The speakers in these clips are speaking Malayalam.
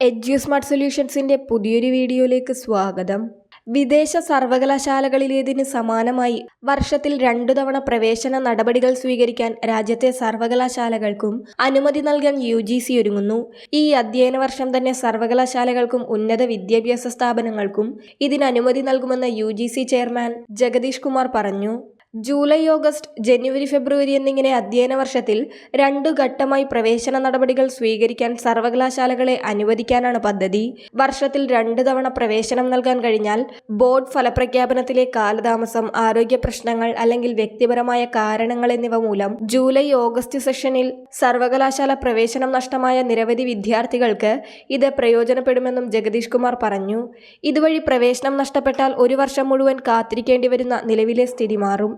എഡ്യൂസ്മാർട്ട് സൊല്യൂഷൻസിന്റെ പുതിയൊരു വീഡിയോയിലേക്ക് സ്വാഗതം. വിദേശ സർവകലാശാലകളിലേതിന് സമാനമായി വർഷത്തിൽ രണ്ടു തവണ പ്രവേശന നടപടികൾ സ്വീകരിക്കാൻ രാജ്യത്തെ സർവകലാശാലകൾക്കും അനുമതി നൽകാൻ യു ജി സി ഒരുങ്ങുന്നു. ഈ അധ്യയന വർഷം തന്നെ സർവകലാശാലകൾക്കും ഉന്നത വിദ്യാഭ്യാസ സ്ഥാപനങ്ങൾക്കും ഇതിന് അനുമതി നൽകുമെന്ന് U G C chairman Jagadish Kumar പറഞ്ഞു. ജൂലൈ ഓഗസ്റ്റ് ജനുവരി ഫെബ്രുവരി എന്നിങ്ങനെ അധ്യയന വർഷത്തിൽ രണ്ടു ഘട്ടമായി പ്രവേശന നടപടികൾ സ്വീകരിക്കാൻ സർവകലാശാലകളെ അനുവദിക്കാനാണ് പദ്ധതി. വർഷത്തിൽ രണ്ടു തവണ പ്രവേശനം നൽകാൻ കഴിഞ്ഞാൽ ബോർഡ് ഫലപ്രഖ്യാപനത്തിലെ കാലതാമസം ആരോഗ്യ പ്രശ്നങ്ങൾ അല്ലെങ്കിൽ വ്യക്തിപരമായ കാരണങ്ങൾ എന്നിവ മൂലം ജൂലൈ ഓഗസ്റ്റ് സെഷനിൽ സർവകലാശാല പ്രവേശനം നഷ്ടമായ നിരവധി വിദ്യാർത്ഥികൾക്ക് ഇത് പ്രയോജനപ്പെടുമെന്നും ജഗദീഷ് കുമാർ പറഞ്ഞു. ഇതുവഴി പ്രവേശനം നഷ്ടപ്പെട്ടാൽ ഒരു വർഷം മുഴുവൻ കാത്തിരിക്കേണ്ടി വരുന്ന നിലവിലെ സ്ഥിതി മാറും.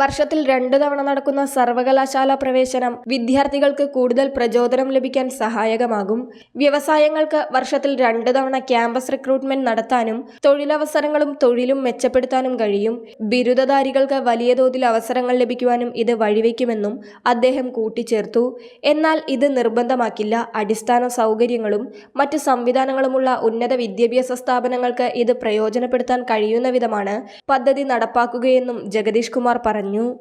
വർഷത്തിൽ രണ്ടു തവണ നടക്കുന്ന സർവകലാശാല പ്രവേശനം വിദ്യാർത്ഥികൾക്ക് കൂടുതൽ പ്രചോദനം ലഭിക്കാൻ സഹായകമാകും. വ്യവസായങ്ങൾക്ക് വർഷത്തിൽ രണ്ടു തവണ ക്യാമ്പസ് റിക്രൂട്ട്മെന്റ് നടത്താനും തൊഴിലവസരങ്ങളും തൊഴിലും മെച്ചപ്പെടുത്താനും കഴിയും. ബിരുദധാരികൾക്ക് വലിയ തോതിൽ അവസരങ്ങൾ ലഭിക്കുവാനും ഇത് വഴിവെക്കുമെന്നും അദ്ദേഹം കൂട്ടിച്ചേർത്തു. എന്നാൽ ഇത് നിർബന്ധമാക്കില്ല. അടിസ്ഥാന സൗകര്യങ്ങളും മറ്റ് സംവിധാനങ്ങളുമുള്ള ഉന്നത വിദ്യാഭ്യാസ സ്ഥാപനങ്ങൾക്ക് ഇത് പ്രയോജനപ്പെടുത്താൻ കഴിയുന്ന വിധമാണ് പദ്ധതി നടപ്പാക്കുകയെന്നും ജഗദീഷ് കുമാർ പറഞ്ഞു. 零